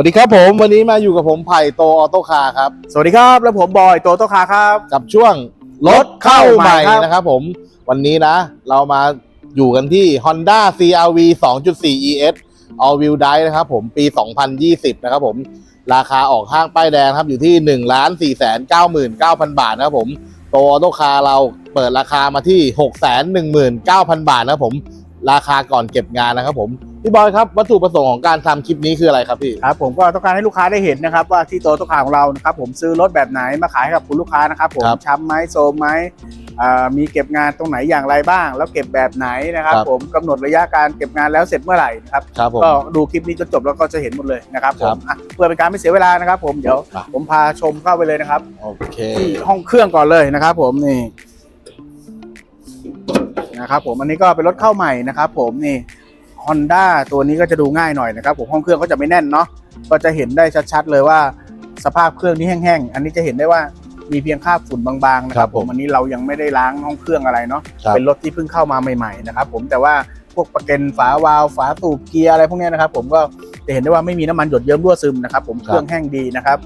วัสดีครับผมวันนี้มาอยู่กับผมไผ่โตออโต้คาร์ครับ สวัสดีครับ แล้วผมบอยโตโตคาครับ กับช่วงรถเข้าใหม่ครับนะครับผมวันนี้นะ เรามาอยู่กันที่ Honda CRV 2.4 ES All Wheel Drive นะครับผมปี 2020 นะครับผมราคาออกห้างป้ายแดงครับอยู่ที่ 1 4 9 9 0 0 0 บาทนะครับผมโตออโต้คาร์เราเปิดราคามาที่ 6 1 9 0 0 0 บาทนะครับผม ราคาก่อนเก็บงานนะครับผมพี่บอยครับวัตถุประสงค์ของการทำคลิปนี้คืออะไรครับพี่ครับผมก็ต้องการให้ลูกค้าได้เห็นนะครับ ว่าที่โตโตคาของเรานะครับผมซื้อรถแบบไหนมาขายให้กับคุณลูกค้านะครับผมครับช้ำไหมโซมไหมอ่ามีเก็บงานตรงไหนอย่างไรบ้าง แล้วเก็บแบบไหนนะครับครับผมกำหนดระยะการเก็บงานแล้วเสร็จเมื่อไหร่นะครับครับผมก็ดูคลิปนี้จนจบแล้วก็จะเห็นหมดเลยนะครับผครัมบอะเพื่อเป็นการไม่เสียเวลานะครับ ผมเดี๋ยวมาผมพาชมเข้าไปเลยนะครับโอเคที่ห้องเครื่องก่อนเลยนะครับ ผมนี่ นะครับผมอันนี้ก็เป็นรถเข้าใหม่นะครับผมนี่ Honda ตัวนี้ก็จะดูง่ายหน่อยนะครับผมห้องเครื่องก็จะไม่แน่นเนาะก็จะเห็นได้ชัดๆเลยว่าสภาพเครื่องนี้แห้งๆ อันนี้จะเห็นได้ว่ามีเพียงคราบฝุ่นบางๆนะครับครับผผมมอันนี้เรายังไม่ได้ล้างห้องเครื่องอะไรเนาะครับ เป็นรถที่เพิ่งเข้ามาใหม่ๆนะครับผมแต่ว่าพวกประกันฝาวาล์วฝาสูบเกียร์อะไรพวกเนี้ยนะครับผมก็จะเห็นได้ว่าไม่มีน้ำมันหยดเยิ้มรั่วซึมนะครับผมครับเครื่องแห้งดีนะครับ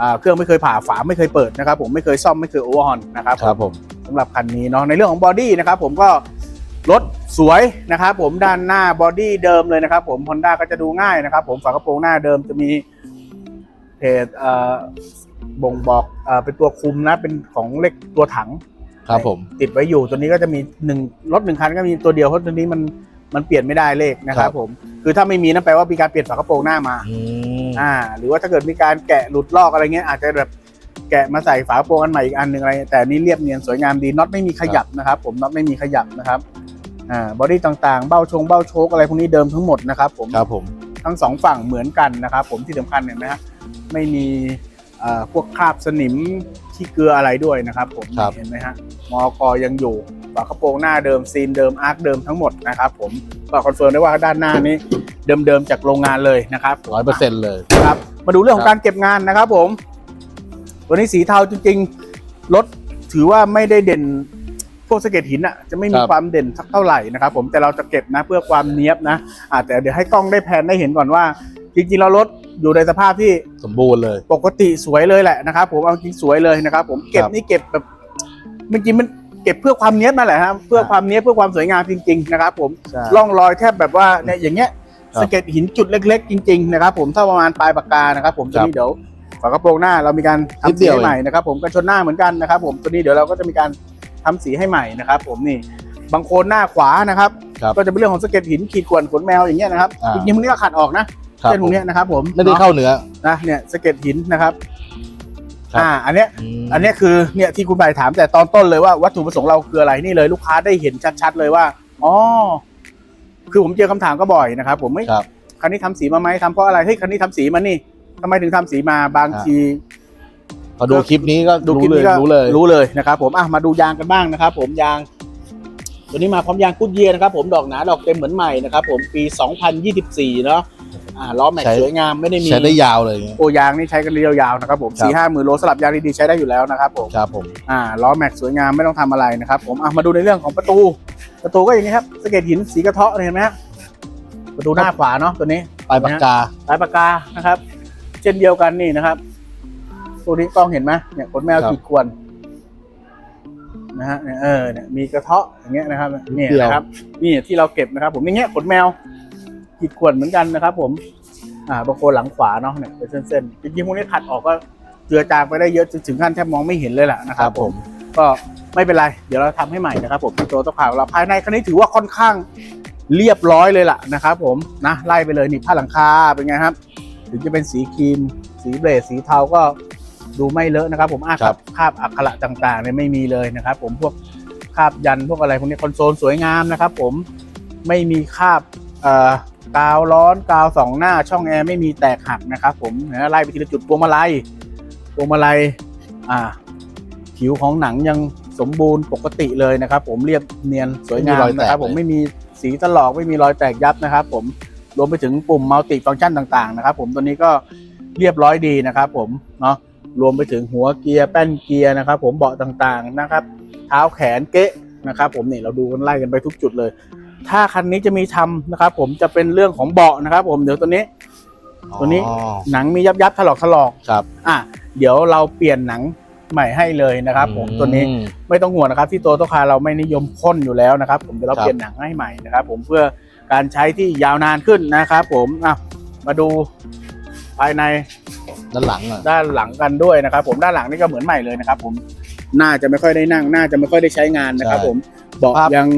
อ่าเครื่องไม่เคยผ่าฝาไม่เคยเปิดนะครับผมไม่เคยซ่อมไม่เคยโอเวอร์ฮอนนะครับ ครับผมสำหรับคันนี้เนาะในเรื่องของบอดี้นะครับผมก็รถสวยนะครับผมด้านหน้าบอดี้เดิมเลยนะครับผม Honda ก็จะดูง่ายนะครับผมฝากระโปรงหน้าเดิมจะมีเพจเอ่อบ่งบอกเอ่อเป็นตัวคุมนะเป็นของเล็กตัวถังครับผมติดไว้อยู่ตัวนี้ก็จะมีหนึ่งรถหนึ่งคันก็มีตัวเดียวเพราะตัวนี้มันมันเปลี่ยนไม่ได้เลขนะคครัรับบผมคือถ้าไม่มีนั่นแปลว่ามีการเปลี่ยนฝากระโปรงหน้ามาอืมอ่าหรือว่าถ้าเกิดมีการแกะหลุดลอกอะไรเงี้ยอาจจะแบบ แกะมาใส่ฝากระโปรงอันใหม่อีกอันหนึ่งอะไร แต่อันนี่เรียบเนียนสวยงามดีน็อตไม่มีขยับนะครับ ผมน็อตไม่มีขยับนะครับอ่าบอดี้ต่างๆ เบ้าชงเบ้าโชกอะไรพวกนี้เดิมทั้งหมดนะครับผมครับผมทั้งสองฝั่งเหมือนกันนะครับผมที่สำคัญเห็นไหมฮะไม่มีเอ่อพวกคราบสนิมที่เกลืออะไรด้วยนะครับ ผมครับเห็นไหมฮะมอกอยังอยู่ฝากระโปรงหน้าเดิมซีนเดิมอาร์คเดิมทั้งหมดนะครับผมก็คอนเฟิร์มได้ว่าด้านหน้านี้เดิมๆจากโรงงานเลยนะครับผมร้อยเปอร์เซ็นต์เลยครับมาดูเรื่องขอครังบการเก็บงานนะครับผม ตัวนี้สีเทาจริงๆรถถือว่าไม่ได้เด่นพวกสะเก็ดหินอะจะไม่มีครับ ความเด่นสักเท่าไหร่นะครับผมแต่เราจะเก็บนะเพื่อความเนี้ยบนะอ่าแต่เดี๋ยวให้กล้องได้แพนได้เห็นก่อนว่า จริงๆเรารถอยู่ในสภาพที่ สมบูรณ์เลย ปกติสวยเลยแหละนะครับผมเอาจริงสวยเลยนะครับผมเก็บครับ นี่เก็บแบบจริงๆมันเก็บเพื่อความเนี้ยบนั่นแหละครับเพื่อครับความเนี้ยบเพื่อความสวยงามจริง ๆ นะครับผมใช่ ร่องรอยแทบแบบว่าเนี่ยอย่างเงี้ยครับสะเก็ดหินจุดเล็ก ๆ จริง ๆ นะครับ ผมถ้าประมาณปลายปากกานะครับ ผมตัวนี้เดี๋ยว ฝากระโปรงหน้าเรามีการนิดทำเดีสียวให้ใหม่นะครับผมกันชนหน้าเหมือนกันนะครับ ผมตัวนี้เดี๋ยวเราก็จะมีการทำสีให้ใหม่นะครับ ผมนี่บางโคนหน้าขวานะครับครับ ก็จะเป็นเรื่องของสะเก็ดหินขีดข่วนขนแมวอย่างเงี้ยนะครับอ่าจริงๆพวกนี้ก็ขัดออกนะครับเส้นพวกเนี้ยนะครับ ผมไม่ได้เข้าเนื้อนะเนี่ยสะเก็ดหินนะครับครับอ่าอันเนี้ยมอันเนี้ยคือเนี่ยที่คุณใบถามแต่ตอนต้นเลยว่าวัตถุประสงค์เราคืออะไรนี่เลยลูกค้าได้เห็นชัด ๆ เลยว่าอ๋อคือผมเจอคำถามก็บ่อยนะครับ ผมไม่ครับคันนี้ทำสีมาไหมทำเพราะอะไรเฮ้ยคันนี้ทำสีมานี่ ทำไมถึงทำสีมาบางอ่าที พอดูคลิปนี้ก็ดูรู้คลิปเลยนี้ก็รู้เลยรู้เลยนะครับ ผมอะมาดูยางกันบ้างนะครับ ผมยาง ตัวนี้มาพร้อมยางกุดเยียร์นะครับ ผมดอกหนาดอกเต็มเหมือนใหม่นะครับผมปี 2024 เนาะอ่าล้อแม็กซ์สวยงามไม่ได้มีใช้ได้ยาวเลยอย่างเงี้ยโอยางนี่ใช้กันยาวๆนะครับผมครับสี่ห้าหมื่นโลสลับยางดีๆใช้ได้อยู่แล้วนะครับผมครับผมอ่าล้อแม็กซ์สวยงามไม่ต้องทำอะไรนะครับ ผมอะมาดูในเรื่องของประตู ประตูก็อย่างนี้ครับสะเก็ดหินสีกระเทาะเห็นไหมฮะประตูหน้าขวาเนาะตัวนี้ปลายปากกาลายปากกานะครับ เช่นเดียวกันนี่นะครับ ตัวนี้กล้องเห็นไหมเนี่ยขนแมวครับขีดข่วนนะฮะเนี่ยเออเนี่ยมีกระเทาะอย่างเงี้ยนะครับเนี่ยเดียวนะครับนี่ที่เราเก็บนะครับ ผมอย่างเงี้ยขนแมวขีดข่วนเหมือนกันนะครับ ผม อ่าบางคนหลังขวาเนาะเนี่ยเป็นเส้นๆจริงๆพวกนี้ขัดออกก็เจือจางไปได้เยอะจนถึงขั้นแทบมองไม่เห็นเลยแหละนะคครัรับบผผมมก็ไม่เป็นไร เดี๋ยวเราทำให้ใหม่นะครับ ผมที่ตัวตัวขาวเราภายในคันนี้ถือว่าค่อนข้างเรียบร้อยเลยล่ะนะครับ ผมนะไล่ไปเลยนี่ผ้าหลังคาเป็นไงครับ ถึงจะเป็นสีครีม สีเบรดสีเทาก็ดูไม่เลอะนะครับ ผมอะครับ คราบอักขระต่างๆเนี่ยไม่มีเลยนะครับ ผมพวกคราบยันพวกอะไรพวกนี้คอนโซลสวยงามนะครับ ผมไม่มีคราบเอ่อกาวร้อนกาวสองหน้าช่องแอร์ไม่มีแตกหักนะครับ ผมนะไล่ไปทีละจุดพวงมาลัยพวงมาลัยอ่า ผิวของหนังยังสมบูรณ์ปกติเลยนะครับ ผมเรียบเนียนสวยงามไม่มีรอยแตกนะครับ ผมเลยไม่มีสีตลอกไม่มีรอยแตกยับนะครับ ผม รวมไปถึงปุ่มมัลติฟังก์ชันต่างๆนะครับผมตัวนี้ก็เรียบร้อยดีนะครับผมเนาะรวมไปถึงหัวเกียร์แป้นเกียร์นะครับ ผมเบาะต่างๆนะครับเท้าแขนเก๊ะนะครับ ผมนี่เราดูกันไล่กันไปทุกจุดเลย ถ้าคันนี้จะมีทำนะครับ ผมจะเป็นเรื่องของเบาะนะครับ ผมเดี๋ยวตัวนี้ ตัวนี้อ๋อหนังมียับยับๆถลอกถลอกครับ อะเดี๋ยวเราเปลี่ยนหนังใหม่ให้เลยนะครับ ผมตัวนี้อืมไม่ต้องห่วงนะครับ ที่ตัวโตคาเราไม่นิยมพ่นอยู่แล้วนะครับ ผมเดี๋ยวเราครับเปลี่ยนหนังให้ใหม่นะครับ ผมเพื่อ การใช้ที่ยาวนานขึ้นนะครับผมอะมาดูภายในด้านหลังอะด้านหลังกันด้วยนะครับผมด้านหลังนี่ก็เหมือนใหม่เลยนะครับผมน่าจะไม่ค่อยได้นั่งน่าจะไม่ค่อยได้ใช้งานนะครับใช่ผมเบอกครับยัง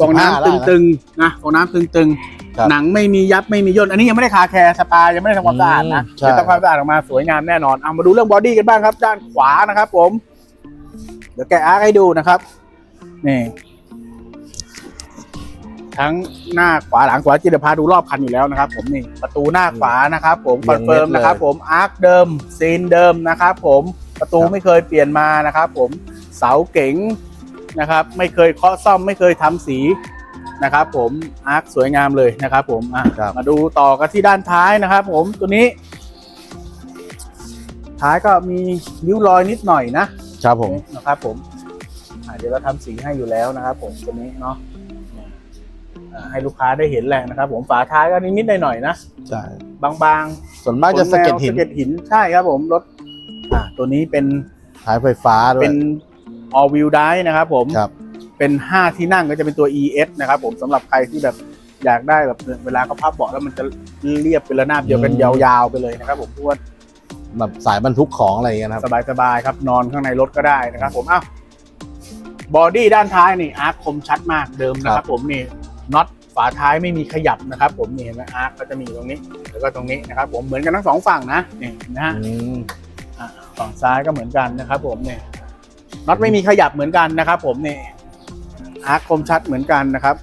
ฟอง95น้ำได้นะตึงๆนะฟองน้ำตึงครับๆหนังไม่มียับไม่มีย่นอันนี้ยังไม่ได้คาแคร์สปายังไม่ได้ทำความสะอาดนะอืมใช่เดี๋ยวทำความสะอาดออกมาสวยงามแน่นอนเอามาดูเรื่องบอดี้กันบ้างครับ ด้านขวานะครับผม เดี๋ยวแกะอาร์คให้ดูนะครับนี่ ทั้งหน้าขวาหลังขวาจิตรพาดูรอบคันอยู่แล้วนะครับ ผมนี่ประตูหน้าขวานะครับผมเรีคอยนงเฟิร์มเม็ดเลยนะครับผมอาร์คเดิมซีนเดิมนะครับผมประตูครับไม่เคยเปลี่ยนมานะครับผมเสาเก๋งนะครับ ไม่เคยเคาะซ่อมไม่เคยทำสีนะครับผมอาร์คสวยงามเลยนะครับ ผมอะครับมาดูต่อกันที่ด้านท้ายนะครับ ผมตัวนี้ ท้ายก็มีริ้วรอยนิดหน่อยนะครับผมนะครับผมอะเดี๋ยวเราทำสีให้อยู่แล้วนะครับ ผมตัวนี้เนาะอะ ให้ลูกค้าได้เห็นแหละนะครับผมฝาท้ายก็นิดๆหน่อยๆนะใช่บางส่วนๆมากจะสะเก็ดหินสะเก็ดหินใช่ครับผมรถอะตัวนี้เป็นท้ายไฟฟ้าด้วยเป็น all wheel drive นะครับผมครับเป็น 5 ที่นั่งก็จะเป็นตัว ES นะครับผมสำหรับใครที่แบบอยากได้แบบเวลาเขาพับเบาะแล้วมันจะเรียบเป็นระนาบเดียวกันอืมยาวๆไปเลยนะครับผมเพราะว่าแบบสายบรรทุกของอะไรอย่างเงี้ยนะครับสบายๆครับนอนข้างในรถก็ได้นะครับผมอ้าวบอดี้ด้านท้ายนี่อาร์คคมชัดมากเดิมนะครับผมนี่ น็อตฝาท้ายไม่มีขยับนะครับ ผมนี่เห็นไหมอาร์คก็จะมีตรงนี้แล้วก็ตรงนี้นะครับผมเหมือนกันทั้งสองฝั่งนะนี่เห็นะฮะอืมอะฝั่งซ้ายก็เหมือนกันนะครับ ผมเนี่ยน็อตไม่มีขยับเหมือนกันนะครับ ผมนี่อาร์คคมชัดเหมือนกันนะครับ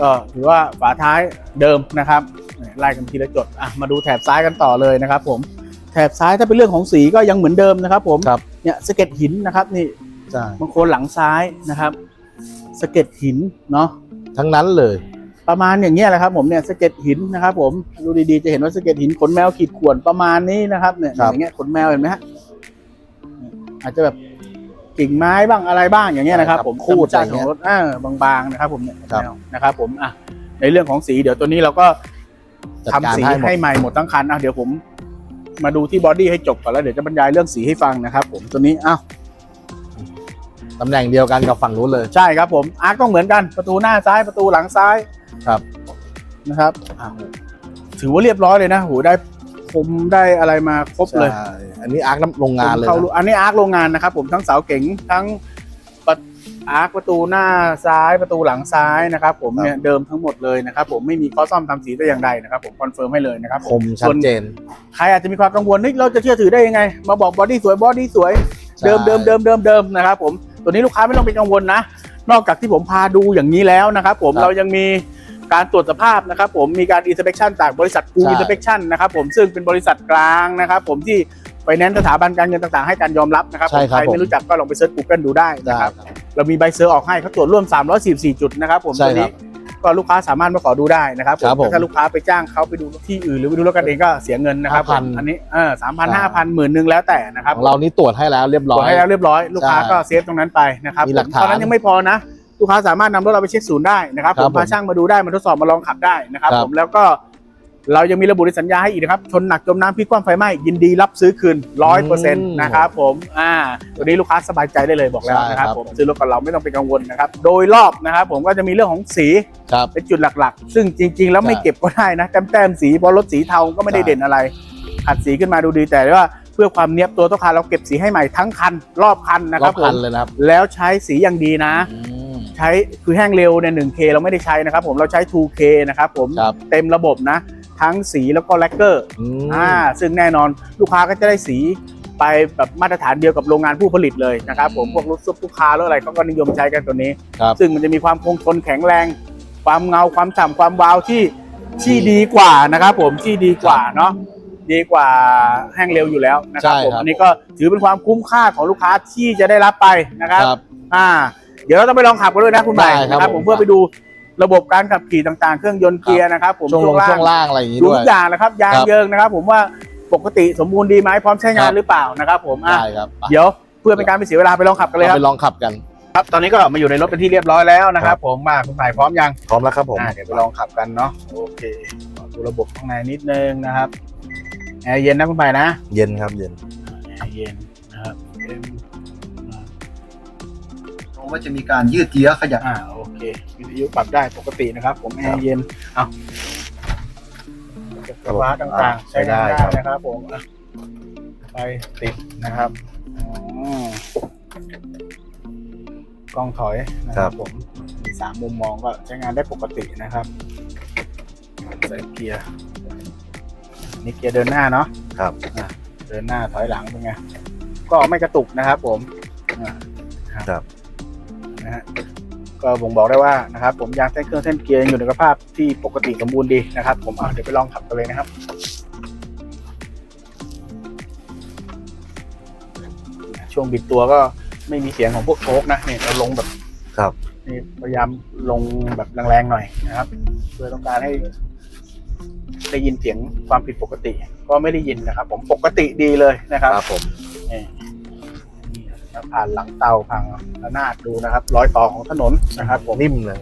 ก็ถือว่าฝาท้ายเดิมนะครับเนี่ยไล่กันทีละจดอะมาดูแถบซ้ายกันต่อเลยนะครับ ผมแถบซ้ายถ้าเป็นเรื่องของสีก็ยังเหมือนเดิมนะครับ ผมครับเนี่ยสะเก็ดหินนะครับ นี่ใช่บางคนหลังซ้ายนะครับสะเก็ดหินเนาะ ทั้งนั้นเลย ประมาณอย่างเงี้ยแหละครับผมเนี่ยสะเก็ดหินนะครับ ผมดูดีๆจะเห็นว่าสะเก็ดหินขนแมวขีดข่วนประมาณนี้นะครับเนี่ยครับ อย่างเงี้ยขนแมวเห็นไหมฮะอาจจะแบบกิ่งไม้บ้างอะไรบ้างอย่างเงี้ยนะครับ ผมคูดธรรมอะไรชาติขอเงี้งยรถอ่าบางๆนะครับผมเนี่ยครับ แมวนะครับ ผมอะในเรื่องของสีเดี๋ยวตัวนี้เราก็ จัดทำการสีให้หมด ให้ใหม่หมดทั้งคันอะเดี๋ยวผมมาดูที่บอดี้ให้จบก่อนแล้วเดี๋ยวจะบรรยายเรื่องสีให้ฟังนะครับ ผมตัวนี้อ้าว ตำแหน่งเดียวกันกับฝั่งนู้นเลย ใช่ครับผมอาร์คต้องเหมือนกันประตูหน้าซ้ายประตูหลังซ้ายครับนะครับอะถือว่าเรียบร้อยเลยนะโหได้ผมได้อะไรมาครบเลยใช่อันนี้อาร์คน้ำโรงงานเลยผมเข้นะอันนี้อาร์คโรงงานนะครับผมทั้งเสาเก๋งทั้งประอาร์คประตูหน้าซ้ายประตูหลังซ้ายนะครับ ผมเนี่ยเดิมทั้งหมดเลยนะครับ ผมไม่มีข้อซ่อมทำสีแต่อย่างใดนะครับ ผมคอนเฟิร์มให้เลยนะครับคมชัดเจน ใครอาจจะมีความกังวลนี่เราจะเชื่อถือได้ยังไง มาบอกบอดี้สวยบอดี้สวย ใช่ เดิมเดิมเดิมเดิมเดิมนะครับผม ตัวนี้ลูกค้าไม่ต้องเป็นกังวลนะ นอกจากที่ผมพาดูอย่างนี้แล้วนะครับผมครับเรายังมีการตรวจสภาพนะครับผมมีการ inspection จากบริษัทกูใช่ inspection นะครับผมซึ่งเป็นบริษัทกลางนะครับผมที่ไฟแนนซ์สถาบันการเงินต่างๆให้การยอมรับนะครับใช่ครับใครผมไม่รู้จักก็ลองไปเซิร์ช Google ดูได้ได้นะครับครับเรามีใบเซอร์ออกให้เขาตรวจร่วม 344 จุดนะครับผมใช่ตัวครันี้บ ก็ลูกค้าสามารถมาขอดูได้นะครับผมครับผมแต่ถ้าลูกค้าไปจ้างเขาไปดูที่อื่นหรือไปดูรถกันเองก็เสียเงินนะครับผม5,000 อันนี้เออสามพันห้าพันหมื่นหนึ่งแล้วแต่นะครับของเรานี่ตรวจให้แล้วเรียบตร้รอวจย ให้แล้วเรียบร้อยลูกค้าใช่ก็เซฟตรงนั้นไปนะครับมีหลักฐานตอนนั้นยังไม่พอนะ ลูกค้าสามารถนำรถเราไปเช็คศูนย์ได้นะครับครัผบมพาช่างมาดูได้มาทดสอบมาลองขับได้นะครับ ครับผมแล้วก็ เรายังมีระบุในสัญญาให้อีกนะครับ ชนหนักจมน้ำพลิกคว่ำไฟไหม้ยินดีรับซื้อคืนร้อยเปอร์เซ็นต์นะครับผมอ่าตัวนี้ลูกค้าสบายใจได้เลยบอกแล้วนะครับใช่ครับผมซื้อรถกับเราไม่ต้องเป็นกังวลนะครับ โดยรอบนะครับผมก็จะมีเรื่องของสีครับเป็นจุดหลักๆ ซึ่งจริง ๆ แล้วไม่ใช่เก็บก็ได้นะแต้มๆสีเพราะรถสีเทาก็ไม่ได้ใช่เด่นอะไรขัดสีขึ้นมาดูดีแต่ว่าเพื่อความเนี้ยบตัวตัวคาเราเก็บสีให้ใหม่ทั้งคัน รอบคันนะรคอรับบผคัมนเลยนะครับแล้วใช้สีอย่างดีนะอืมใช้คือแห้งเร็วใน 1K เราไม่ได้ใช้นะครับผมเราใช้ 2K นะครับผมครับเต็มระบบนะ ทั้งสีแล้วก็แลกเกอร์อืมอ่าซึ่งแน่นอนลูกค้าก็จะได้สีไปแบบมาตรฐานเดียวกับโรงงานผู้ผลิตเลยนะครับผมพวกรถซุปลูกค้ารถอะไรเขาก็นิยมใช้กันตัวนี้ครับซึ่งมันจะมีความคงทนแข็งแรง ความเงาความฉ่ำความวาวที่ที่ดีกว่านะครับผมที่ดีกว่าเนาะดีกว่าแห้งเร็วอยู่แล้วนะครับใช่ผมครับอันนี้ก็ถือเป็นความคุ้มค่าของลูกค้าที่จะได้รับไปนะครับครับอ่าเดี๋ยวเราต้องไปลองขับกันด้วยนะคุณใหม่ได้ครับนะครับผผมมเพื่อไปดู ระบบการขับขี่ต่างๆ เครื่องยนต์เกียร์นะครับผมช่วงลงช่วงล่างอะไรอย่างนี้ดูด้วทุยกอย่างนะครับยางครับเยิงนะครับ ผมว่าปกติสมบูรณ์ดีไหมพร้อมใช้งาคนรับหรือเปล่านะครับผมอะได้ครับไปเดี๋ยวเพื่อเป็นการไม่เสียเวลาไปลองขับกันเลยคเรารับไปลองขับกันครับตอนนี้ก็มาอยู่ในรถเป็นที่เรียบร้อยแล้วนะครับผมมาคุณใหม่พร้อมยังพร้อมแล้วครับผมอ่าเดี๋ยวไปลองขับกันเนาะโอเคขอดูระบบข้างในนิดนึงนะครับแอร์เย็นนะคุณไผ่นะ เย็นครับเย็นแอร์เย็นนะครับเอ็มเพราะว่าจะมีการยืดเยื้อขยับอ่าโอเควิทยุปรับได้ปกตินะครับ ผมแอร์เย็นเอาเก็บกระฟ้าต่างๆ ใช้งานได้นะครับผมอะไฟติดนะครับอืมกล้องถอยนะครับผมมีสามมุมมองก็ใช้งานได้ปกตินะครับใส่เกียร์นี่เกียร์เดินหน้าเนาะครับอะเดินหน้าถอยหลังเป็นไงก็ไม่กระตุกนะครับผมอะครับ นะฮะก็บ่งบอกได้ว่านะครับ ผมยางเส้นเครื่องเส้นเกียร์ยังอยู่ในสภาพที่ปกติสมบูรณ์ดีนะครับ ผมอะเดี๋ยวไปลองขับกันเลยนะครับช่วงบิดตัวก็ไม่มีเสียงของพวกโชคนะเนี่ยเราลงแบบครับนี่พยายามลงแบบแรงๆหน่อยนะครับเพื่อต้องการให้ได้ยินเสียงความผิดปกติ ก็ไม่ได้ยินนะครับ ผมปกติดีเลยนะครับครับผมนี่นี่แล้ว ผ่านหลังเตาพังระนาดดูนะครับ รอยต่อของถนนนะครับผมนิ่มเลย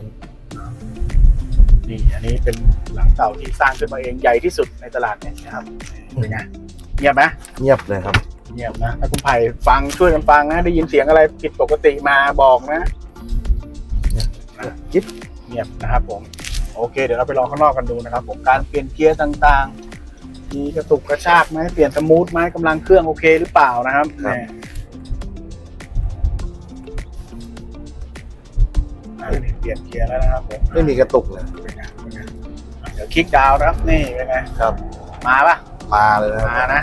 นี่อันนี้เป็นหลังเตาที่สร้างขึ้นมาเองใหญ่ที่สุดในตลาดเนี่ยนะครับเป็นไงเงียบไหมเงียบเลยครับ เงียบนะถ้าคุณไผ่ฟังช่วยกันฟังนะได้ยินเสียงอะไรผิดปกติมาบอกนะนะจิ๊บเงียบนะครับผม โอเค เดี๋ยวเราไปลองข้างนอกกันดูนะครับ ผมการเปลี่ยนเกียร์ต่างๆมีกระตุกกระชากไหมเปลี่ยนสมูทไหมกำลังเครื่องโอเคหรือเปล่านะครับ นี่ยอ่านี่เปลี่ยนเกียร์แล้วนะครับผมไม่มีกระตุกเลยเป็นไงเป็นไงอะเดี๋ยวคลิกดาวน์นะครับนี่เป็นไงครับ มาปะมาเลยนะคมารับนะ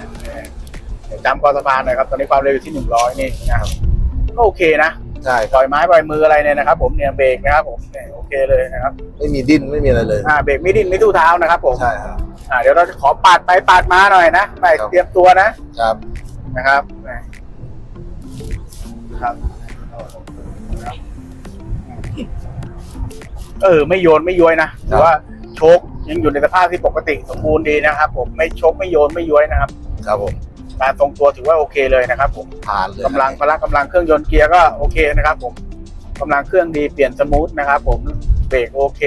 เดี๋ยวจำกอสะพานหน่อยครับ ตอนนี้ความเร็วอยู่ที่หนึ่งร้อยนี่นะครับก็โอเคนะใช่ปล่อยไม้ปล่อยมืออะไรเนี่ยนะครับ ผมเนี่ยเบรกนะครับผมเนี่ยโอเคเลยนะครับ ไม่มีดิ้นไม่มีอะไรเลยอ่าเบรกไม่ดิ้นไม่ทู่เท้านะครับผมใช่ครับอ่าเดี๋ยวเราจะขอปาดไปปาดมาหน่อยนะไปครับเตรียมตัวนะครับนะครับนะครับ เออ ไม่โยนไม่ย้วยนะถือว่าโชคยังอยู่ในสภาพที่ปกติสมบูรณ์ดีนะครับ ผมไม่โชคไม่โยนไม่ย้วยนะครับ ครับผมการทรงตัวถือว่าโอเคเลยนะครับ ผมผ่านเลยกำลังพละกำลังเครื่องยนต์เกียร์ก็โอเคนะครับ ผมกำลังเครื่องดีเปลี่ยนสมูทนะครับ ผมเบรกโอเค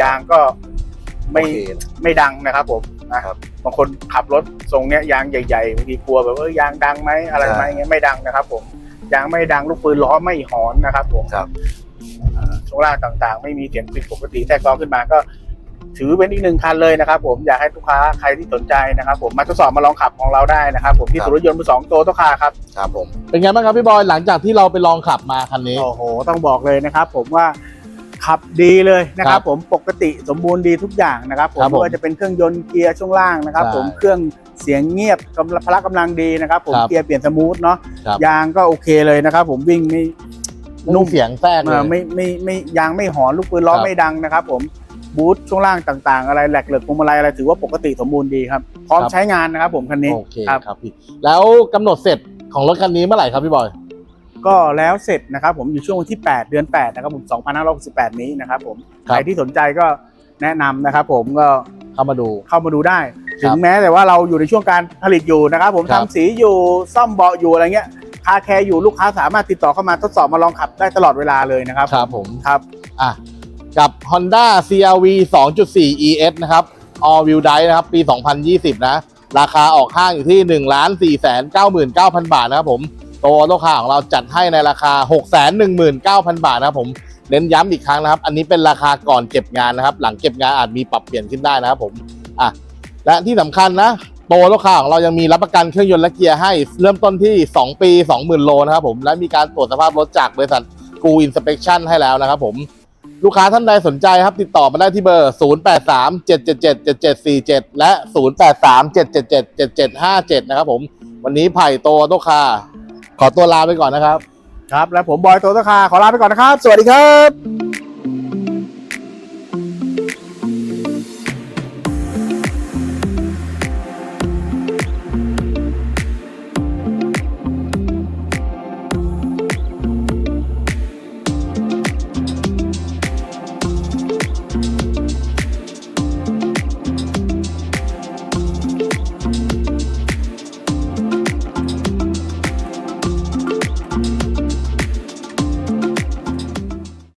ยางก็ไม่โอเคไม่ดังนะครับผมนะครับบางคนขับรถทรงเนี้ยยางใหญ่ๆบางทีกลัวแบบเออยางดังไหมอะไรไหมใช่อย่างเงี้ยไม่ดังนะครับ ผมยางไม่ดังลูกปืนล้อไม่หอนนะครับ ผมครับอ่า ช่วงล่างต่างๆ ไม่มีเสียงผิดปกติแทรกซ้อนขึ้นมาก็ ถือเป็นอีกหนึ่งคันเลยนะครับ ผมอยากให้ลูกค้าใครที่สนใจนะครับ ผมมาทดสอบมาลองขับของเราได้นะครับผมที่ครับศูนย์รถยนต์มือสองโตโตคาครับครับผมเป็นไงบ้างครับพี่บอยหลังจากที่เราไปลองขับมาคันนี้โอ้โห ต้องบอกเลยนะครับ ผมว่าขับดีเลยนะคครัรับบผมปกติสมบูรณ์ดีทุกอย่างนะครับผมครับ ผมไม่ว่าจะเป็นเครื่องยนต์เกียร์ช่วงล่างนะครับใช่ผมเครื่องเสียงเงียบกำลังพละกำลังดีนะครับ ผมครับเกียร์เปลี่ยนสมูทเนาะครับยางก็โอเคเลยนะครับ ผมวิ่งไม่ นุ่มเสียงแทรกเลเอ่อย ไม่ไม่ไม่ยางไม่หอนลูกปืนล้อครับ ไม่ดังนะครับ ผมบูทช่วงล่างต่างๆ อะไรแหลกเหลือกพวงมาลัยอะไรถือว่าปกติสมบูรณ์ดีครับ พร้อมใช้งานนะครับ ผมคันนี้โอเคครับครับพี่แล้วกำหนดเสร็จของรถคันนี้เมื่อไหร่ครับพี่บอยก็แล้วเสร็จนะครับ ผมอยู่ช่วงวันที่ 8 เดือน 8 นะครับผม2568นี้นะครับ ผมครับใครที่สนใจก็แนะนำนะครับ ผมก็เข้ามาดู เข้ามาดูได้คถึรังบแม้แต่ว่าเราอยู่ในช่วงการผลิตอยู่นะครับ ผมครัทำบ สีอยู่ซ่อมเบาะอยู่อะไรเงี้ย คาแคร์อยู่ลูกค้าสามารถติดต่อเข้ามาทดสอบมาลองขับได้ตลอดเวลาเลยนะครับครับผมครับอะกับ Honda CRV 2.4 ES นะครับ All Wheel Drive นะครับ ปี 2020 นะ ราคาออกห้างอยู่ที่ 1 4 9 9 0 0 0 บาทนะครับผม โตโลคาของเราจัดให้ในราคา 6 1 9 0 0 0 บาทนะครับผม เน้นย้ำอีกครั้งนะครับ อันนี้เป็นราคาก่อนเก็บงานนะครับ หลังเก็บงานอาจมีปรับเปลี่ยนขึ้นได้นะครับผม อะ และที่สำคัญนะ โตโลคาของเรายังมีรับประกันเครื่องยนต์และเกียร์ให้ เริ่มต้นที่ 2 ปี 20,000 โลนะครับผม และมีการตรวจสภาพรถจากบริษัทกูอินสเป c ชั่นให้แล้วนะครับผมลูกค้าท่านใดสนใจครับติดต่อมาได้ที่เบอร์ 0837777747 และ 0837777757 นะครับผม วันนี้ไผ่โตโตคาขอตัวลาไปก่อนนะครับ ครับ และผมบอยโตโตคาขอลาไปก่อนนะครับ สวัสดีครับ